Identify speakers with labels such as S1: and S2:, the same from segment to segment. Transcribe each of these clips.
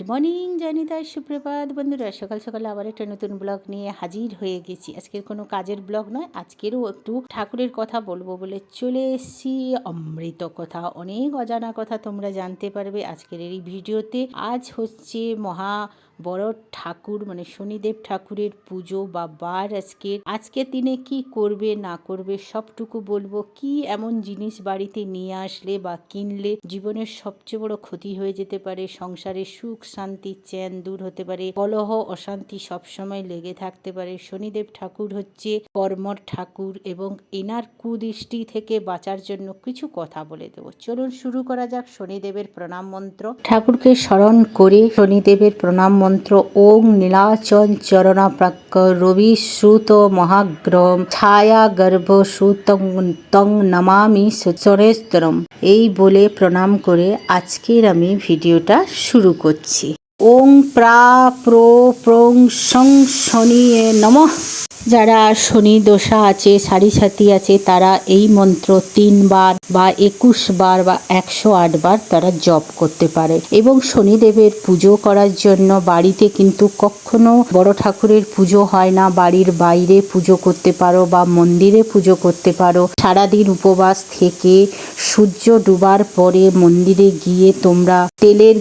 S1: Good morning জানিতার সুপ্রভাত বন্ধুরা সকাল সকাল আবার একটা নতুন ব্লগ নিয়ে হাজির হয়ে গেছি আজকের কোনো কাজের ব্লগ নয় আজকেরও একটু ঠাকুরের কথা বলবো বলে চলে এসেছি অমৃত কথা অনেক অজানা কথা তোমরা জানতে পারবে আজকের এই ভিডিওতে আজ হচ্ছে মহা বড় ঠাকুর মানে শনিদেব ঠাকুরের পুজো বা বার আজকে আজকে দিনে কি করবে না করবে সবটুকু বলবো কি এমন জিনিস বাড়িতে নিয়ে আসলে বা কিনলে জীবনের সবচেয়ে বড় ক্ষতি হয়ে যেতে পারে সংসারে সুখ শান্তি চ্যান দূর হতে পারে কলহ অশান্তি সবসময় লেগে থাকতে পারে শনিদেব ঠাকুর হচ্ছে কর্মর ঠাকুর এবং এনার কুদৃষ্টি থেকে বাঁচার জন্য কিছু কথা বলে দেবো চলুন শুরু করা যাক শনিদেবের প্রণাম মন্ত্র ঠাকুরকে স্মরণ করে শনিদেবের প্রণাম মন্ত্র মন্ত্র ওং নীলাচন চরণ প্রাক রবি শ্রুত মহাগ্রম ছায়া গর্ভ সুতং তং নমামি সচরেস্তরম এই বলে প্রণাম করে আজকের আমি ভিডিওটা শুরু করছি ওং প্রা প্রো প্রং সং শনিয়ে নমঃ যারা শনি দোষা আছে সারি সাথি আছে তারা এই মন্ত্র তিনবার বা একুশ বার বা একশো আট বার তারা জপ করতে পারে এবং শনিদেবের পুজো করার জন্য বাড়িতে কিন্তু কখনো বড় ঠাকুরের পুজো হয় না বাড়ির বাইরে পুজো করতে পারো বা মন্দিরে পুজো করতে পারো সারাদিন উপবাস থেকে সূর্য ডুবার পরে মন্দিরে গিয়ে তোমরা তেলের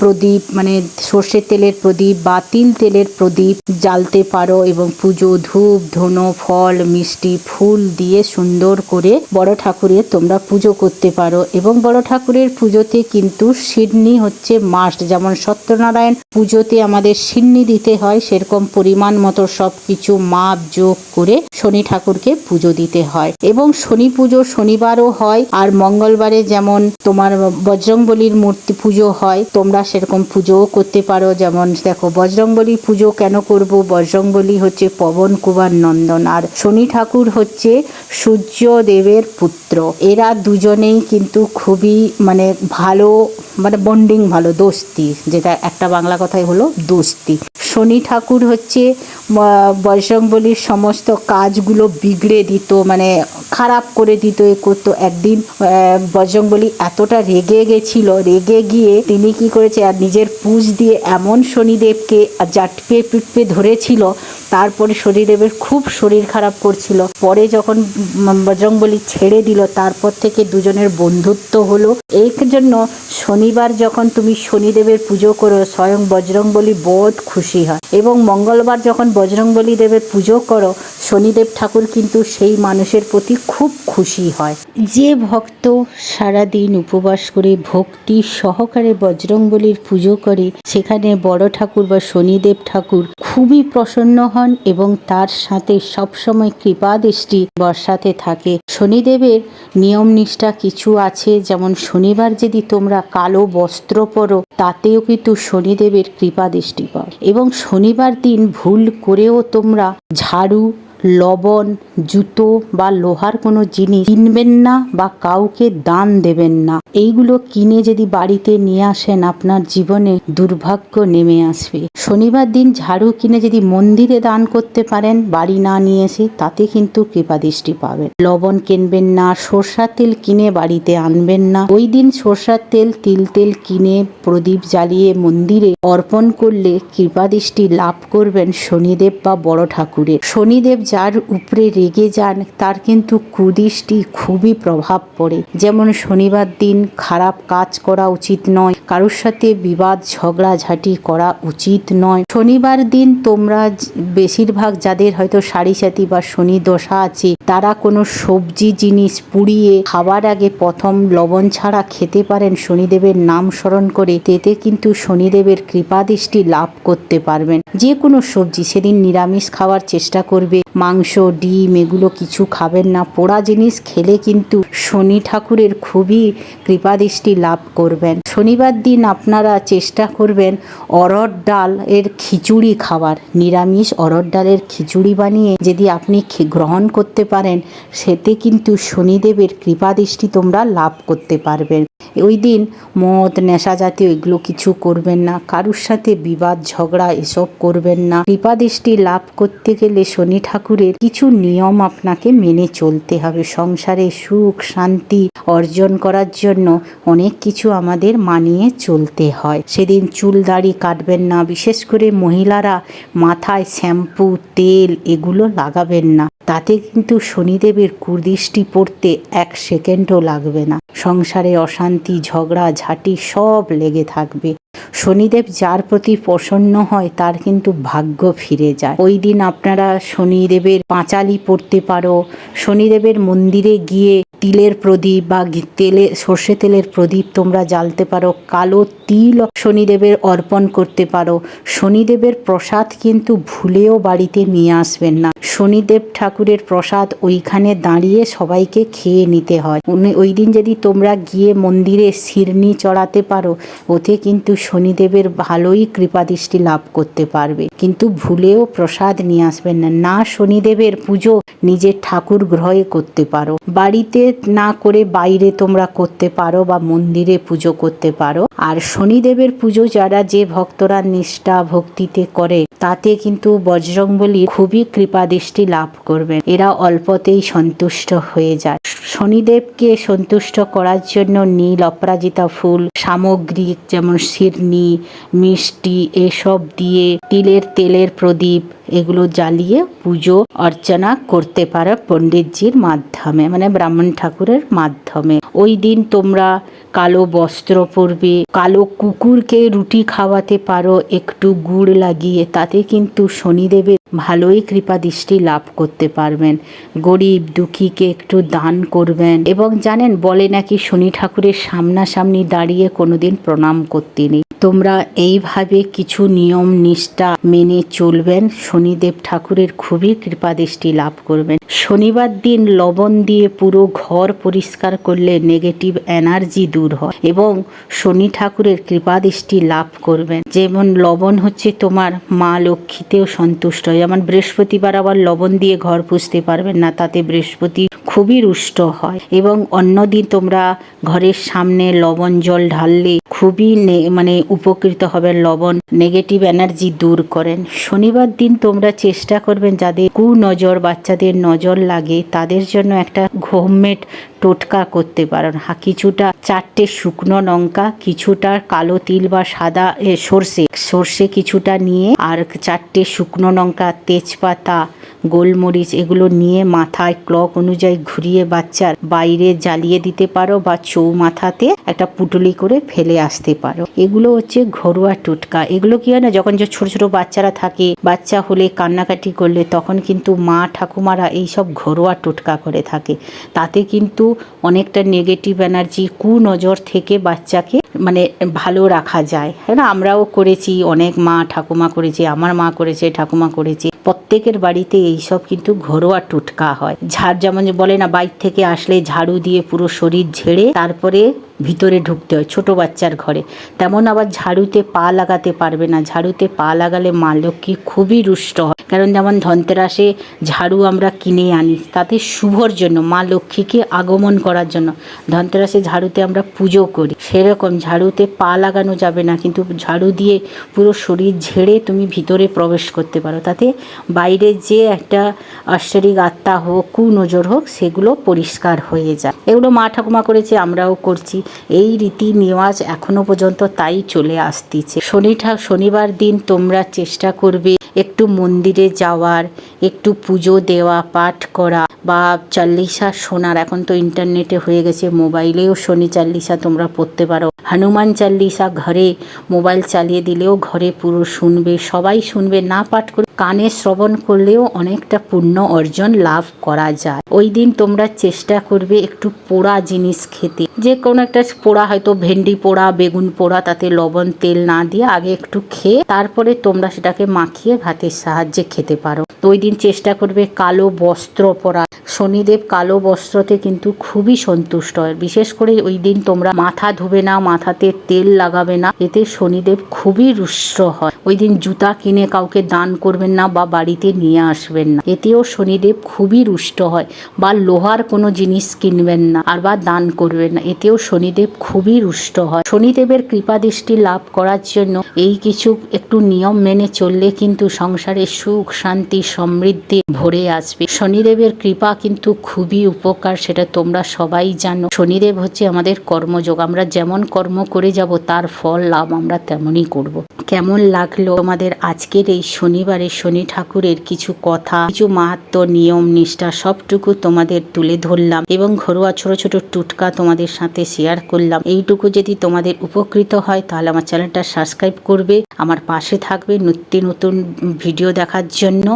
S1: প্রদীপ মানে সর্ষের তেলের প্রদীপ বাতিল তেলের প্রদীপ জ্বালতে পারো এবং পুজো ধূপ ধূপ ধনো ফল মিষ্টি ফুল দিয়ে সুন্দর করে বড় ঠাকুরের তোমরা পুজো করতে পারো এবং বড় ঠাকুরের পুজোতে কিন্তু সিডনি হচ্ছে মাস্ট যেমন সত্যনারায়ণ পুজোতে আমাদের সিডনি দিতে হয় সেরকম পরিমাণ মতো সব কিছু মাপ যোগ করে শনি ঠাকুরকে পুজো দিতে হয় এবং শনি পুজো শনিবারও হয় আর মঙ্গলবারে যেমন তোমার বজরংবলির মূর্তি পুজো হয় তোমরা সেরকম পুজোও করতে পারো যেমন দেখো বজরংবলি পুজো কেন করব বজরংবলি হচ্ছে পবন ভগবান নন্দন আর শনি ঠাকুর হচ্ছে সূর্যদেবের পুত্র এরা দুজনেই কিন্তু খুবই মানে ভালো মানে বন্ডিং ভালো দোস্তি যেটা একটা বাংলা কথাই হলো দোস্তি শনি ঠাকুর হচ্ছে বজরংবলির সমস্ত কাজগুলো বিগড়ে দিত মানে খারাপ করে দিত এ করতো একদিন বজরংবলি এতটা রেগে গেছিল রেগে গিয়ে তিনি কি করেছে আর নিজের পুজ দিয়ে এমন শনিদেবকে জাটপে পিটপে ধরেছিল তারপরে শনি দেবের খুব শরীর খারাপ করছিল পরে যখন বজরংবলী ছেড়ে দিল তারপর থেকে দুজনের বন্ধুত্ব হলো এই জন্য শনিবার যখন তুমি শনিদেবের পুজো করো স্বয়ং বজরংবলী বোধ খুশি হয় এবং মঙ্গলবার যখন বজরংবলী দেবের পুজো করো শনিদেব ঠাকুর কিন্তু সেই মানুষের প্রতি খুব খুশি হয় যে ভক্ত সারাদিন উপবাস করে ভক্তি সহকারে বজরংবলীর পুজো করে সেখানে বড় ঠাকুর বা শনিদেব ঠাকুর খুবই প্রসন্ন হন এবং তার সাথে সবসময় কৃপা দৃষ্টি বর্ষাতে থাকে শনিদেবের নিয়ম নিষ্ঠা কিছু আছে যেমন শনিবার যদি তোমরা কালো বস্ত্র পরো তাতেও কিন্তু শনিদেবের কৃপা দৃষ্টি পাও এবং শনিবার দিন ভুল করেও তোমরা ঝাড়ু লবণ জুতো বা লোহার কোনো জিনিস কিনবেন না বা কাউকে দান দেবেন না এইগুলো কিনে যদি বাড়িতে নিয়ে আসেন আপনার জীবনে দুর্ভাগ্য নেমে আসবে শনিবার দিন ঝাড়ু কিনে যদি মন্দিরে দান করতে পারেন বাড়ি না নিয়ে এসে তাতে কিন্তু কৃপাদৃষ্টি পাবেন লবণ কিনবেন না সর্ষা তেল কিনে বাড়িতে আনবেন না ওই দিন সর্ষার তেল তিল তেল কিনে প্রদীপ জ্বালিয়ে মন্দিরে অর্পণ করলে দৃষ্টি লাভ করবেন শনিদেব বা বড় ঠাকুরের শনিদেব যার উপরে রেগে যান তার কিন্তু কুদৃষ্টি খুবই প্রভাব পড়ে যেমন শনিবার দিন খারাপ কাজ করা উচিত নয় কারোর সাথে বিবাদ ঝাঁটি করা উচিত নয় শনিবার দিন তোমরা বেশিরভাগ যাদের হয়তো সারি সাথী বা শনি দশা আছে তারা কোনো সবজি জিনিস পুড়িয়ে খাবার আগে প্রথম লবণ ছাড়া খেতে পারেন শনিদেবের নাম স্মরণ করে তেতে কিন্তু শনিদেবের কৃপাদৃষ্টি লাভ করতে পারবেন যে কোনো সবজি সেদিন নিরামিষ খাওয়ার চেষ্টা করবে মাংস ডিম এগুলো কিছু খাবেন না পোড়া জিনিস খেলে কিন্তু শনি ঠাকুরের খুবই কৃপাদৃষ্টি লাভ করবেন শনিবার দিন আপনারা চেষ্টা করবেন অরড় ডাল এর খিচুড়ি খাবার নিরামিষ অরড় ডালের খিচুড়ি বানিয়ে যদি আপনি গ্রহণ করতে পারেন সেতে কিন্তু শনিদেবের কৃপাদৃষ্টি তোমরা লাভ করতে পারবেন ওই দিন মদ নেশা জাতীয় এগুলো কিছু করবেন না কারুর সাথে বিবাদ ঝগড়া এসব করবেন না কৃপাদৃষ্টি লাভ করতে গেলে শনি ঠাকুরের কিছু নিয়ম আপনাকে মেনে চলতে হবে সংসারে সুখ শান্তি অর্জন করার জন্য অনেক কিছু আমাদের মানিয়ে চলতে হয় সেদিন চুল দাড়ি কাটবেন না বিশেষ করে মহিলারা মাথায় শ্যাম্পু তেল এগুলো লাগাবেন না তাতে কিন্তু শনিদেবের কুদৃষ্টি পড়তে এক সেকেন্ডও লাগবে না সংসারে অশান্তি ঝগড়া ঝাঁটি সব লেগে থাকবে শনিদেব যার প্রতি প্রসন্ন হয় তার কিন্তু ভাগ্য ফিরে যায় ওই দিন আপনারা শনিদেবের পাঁচালি পড়তে পারো শনিদেবের মন্দিরে গিয়ে তিলের প্রদীপ বা তেলে সর্ষে তেলের প্রদীপ তোমরা জ্বালতে পারো কালো তিল শনিদেবের অর্পণ করতে পারো শনিদেবের প্রসাদ কিন্তু ভুলেও বাড়িতে নিয়ে আসবেন না শনিদেব ঠাকুরের প্রসাদ ওইখানে দাঁড়িয়ে সবাইকে খেয়ে নিতে হয় ওই দিন যদি তোমরা গিয়ে মন্দিরে শিরনি চড়াতে পারো ওতে কিন্তু শনিদেবের ভালোই কৃপাদৃষ্টি লাভ করতে পারবে কিন্তু ভুলেও প্রসাদ নিয়ে আসবেন না না শনিদেবের পুজো নিজের ঠাকুর গ্রহে করতে পারো বাড়িতে না করে বাইরে তোমরা করতে পারো বা মন্দিরে পুজো করতে পারো আর শনিদেবের পুজো যারা যে ভক্তরা নিষ্ঠা ভক্তিতে করে তাতে কিন্তু বজরংবলী খুবই কৃপা দৃষ্টি লাভ করবেন এরা অল্পতেই সন্তুষ্ট হয়ে যায় শনিদেবকে সন্তুষ্ট করার জন্য নীল অপরাজিতা ফুল সামগ্রিক যেমন সিরনি মিষ্টি এসব দিয়ে তিলের তেলের প্রদীপ এগুলো জ্বালিয়ে পুজো অর্চনা করতে পারো পণ্ডিতজির মাধ্যমে মানে ব্রাহ্মণ ঠাকুরের মাধ্যমে ওই দিন তোমরা কালো বস্ত্র পরবে কালো কুকুরকে রুটি খাওয়াতে পারো একটু গুড় লাগিয়ে তাতে কিন্তু শনিদেবের ভালোই কৃপা দৃষ্টি লাভ করতে পারবেন গরিব দুঃখীকে একটু দান করবেন এবং জানেন বলে নাকি শনি ঠাকুরের সামনাসামনি দাঁড়িয়ে কোনোদিন প্রণাম করতে নেই তোমরা এইভাবে কিছু নিয়ম নিষ্ঠা মেনে চলবেন শনিদেব ঠাকুরের খুবই কৃপা দৃষ্টি লাভ করবেন শনিবার দিন লবণ দিয়ে পুরো ঘর পরিষ্কার করলে নেগেটিভ এনার্জি দূর হয় এবং শনি ঠাকুরের কৃপা দৃষ্টি লাভ করবেন যেমন লবণ হচ্ছে তোমার মা লক্ষ্মীতেও সন্তুষ্ট হয় যেমন বৃহস্পতিবার আবার লবণ দিয়ে ঘর পুষতে পারবেন না তাতে বৃহস্পতি খুবই রুষ্ট হয় এবং অন্যদিন তোমরা ঘরের সামনে লবণ জল ঢাললে খুবই মানে উপকৃত হবেন লবণ নেগেটিভ এনার্জি দূর করেন শনিবার দিন তোমরা চেষ্টা করবেন যাদের কুনজর বাচ্চাদের নজর লাগে তাদের জন্য একটা হোমমেড টোটকা করতে পারেন কিছুটা চারটে শুকনো লঙ্কা কিছুটা কালো তিল বা সাদা সর্ষে সর্ষে কিছুটা নিয়ে আর চারটে শুকনো লঙ্কা তেজপাতা গোলমরিচ এগুলো নিয়ে মাথায় ক্লক অনুযায়ী ঘুরিয়ে বাচ্চার বাইরে জ্বালিয়ে দিতে পারো বা চৌ মাথাতে একটা পুটুলি করে ফেলে আসতে পারো এগুলো হচ্ছে ঘরোয়া টোটকা এগুলো কি হয় না যখন যে ছোট ছোট বাচ্চারা থাকে বাচ্চা হলে কান্নাকাটি করলে তখন কিন্তু মা ঠাকুমারা এইসব ঘরোয়া টোটকা করে থাকে তাতে কিন্তু অনেকটা নেগেটিভ এনার্জি কুনজর থেকে বাচ্চাকে মানে ভালো রাখা যায় হ্যাঁ আমরাও করেছি অনেক মা ঠাকুমা করেছে আমার মা করেছে ঠাকুমা করেছে প্রত্যেকের বাড়িতে এইসব কিন্তু ঘরোয়া টুটকা হয় ঝাড় যেমন বলে না বাইর থেকে আসলে ঝাড়ু দিয়ে পুরো শরীর ঝেড়ে তারপরে ভিতরে ঢুকতে হয় ছোট বাচ্চার ঘরে তেমন আবার ঝাড়ুতে পা লাগাতে পারবে না ঝাড়ুতে পা লাগালে মা লক্ষ্মী খুবই রুষ্ট কারণ যেমন ধনতেরাসে ঝাড়ু আমরা কিনে আনি তাতে শুভর জন্য মা লক্ষ্মীকে আগমন করার জন্য ধনতেরাসে ঝাড়ুতে আমরা পুজো করি সেরকম ঝাড়ুতে পা লাগানো যাবে না কিন্তু ঝাড়ু দিয়ে পুরো শরীর ঝেড়ে তুমি ভিতরে প্রবেশ করতে পারো তাতে বাইরে যে একটা আশ্চরিক আত্মা হোক কুনজর হোক সেগুলো পরিষ্কার হয়ে যায় এগুলো মা ঠাকুমা করেছে আমরাও করছি এই রীতি নেওয়াজ এখনও পর্যন্ত তাই চলে আসতিছে শনি শনিবার দিন তোমরা চেষ্টা করবে একটু মন্দিরে মসজিদে যাওয়ার একটু পুজো দেওয়া পাঠ করা বা চাল্লিশা শোনার এখন তো ইন্টারনেটে হয়ে গেছে মোবাইলেও শনি চাল্লিশা তোমরা পড়তে পারো হনুমান চাল্লিশা ঘরে মোবাইল চালিয়ে দিলেও ঘরে পুরো শুনবে সবাই শুনবে না পাঠ করে কানে শ্রবণ করলেও অনেকটা পূর্ণ অর্জন লাভ করা যায় ওই দিন তোমরা চেষ্টা করবে একটু পোড়া জিনিস খেতে যে কোনো একটা পোড়া হয়তো ভেন্ডি পোড়া বেগুন পোড়া তাতে লবণ তেল না দিয়ে আগে একটু খেয়ে তারপরে তোমরা সেটাকে মাখিয়ে ভাতের সাহায্যে খেতে পারো তো ওই দিন চেষ্টা করবে কালো বস্ত্র পরা শনিদেব কালো বস্ত্রতে কিন্তু খুবই সন্তুষ্ট হয় বিশেষ করে ওই দিন তোমরা মাথা ধুবে না মাথাতে তেল লাগাবে না এতে শনিদেব খুবই রুষ্ট হয় ওই দিন জুতা কিনে কাউকে দান করবেন না বা বাড়িতে নিয়ে আসবেন না এতেও শনিদেব খুবই রুষ্ট হয় বা লোহার কোনো জিনিস কিনবেন না আর বা দান করবেন না এতেও শনিদেব খুবই রুষ্ট হয় শনিদেবের কৃপা দৃষ্টি লাভ করার জন্য এই কিছু একটু নিয়ম মেনে চললে কিন্তু সংসারে সুখ শান্তি সমৃদ্ধি ভরে আসবে শনিদেবের কৃপা কিন্তু খুবই উপকার সেটা তোমরা সবাই জানো শনিদেব হচ্ছে আমাদের কর্মযোগ আমরা যেমন কর্ম করে যাব তার ফল লাভ আমরা তেমনই করব। কেমন লাগলো তোমাদের আজকের এই শনিবারে শনি ঠাকুরের কিছু কথা কিছু মাহাত্ম নিয়ম নিষ্ঠা সবটুকু তোমাদের তুলে ধরলাম এবং ঘরোয়া ছোট ছোট টুটকা তোমাদের সাথে শেয়ার করলাম এইটুকু যদি তোমাদের উপকৃত হয় তাহলে আমার চ্যানেলটা সাবস্ক্রাইব করবে আমার পাশে থাকবে নিত্য নতুন ভিডিও দেখার জন্য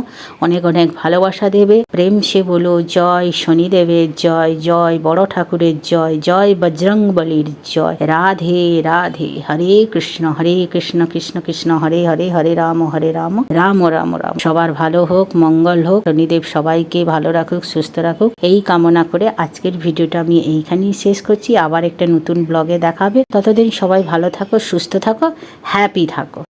S1: অনেক অনেক ভালোবাসা দেবে প্রেম সে বলো জয় শনিদেবের জয় জয় বড় ঠাকুরের জয় জয় বজরং বলির জয় রাধে রাধে হরে কৃষ্ণ হরে কৃষ্ণ কৃষ্ণ কৃষ্ণ হরে হরে হরে রাম হরে রাম রাম রাম রাম সবার ভালো হোক মঙ্গল হোক শনিদেব সবাইকে ভালো রাখুক সুস্থ রাখুক এই কামনা করে আজকের ভিডিওটা আমি এইখানেই শেষ করছি আবার একটা নতুন ব্লগে দেখাবে ততদিন সবাই ভালো থাকো সুস্থ থাকো হ্যাপি থাকো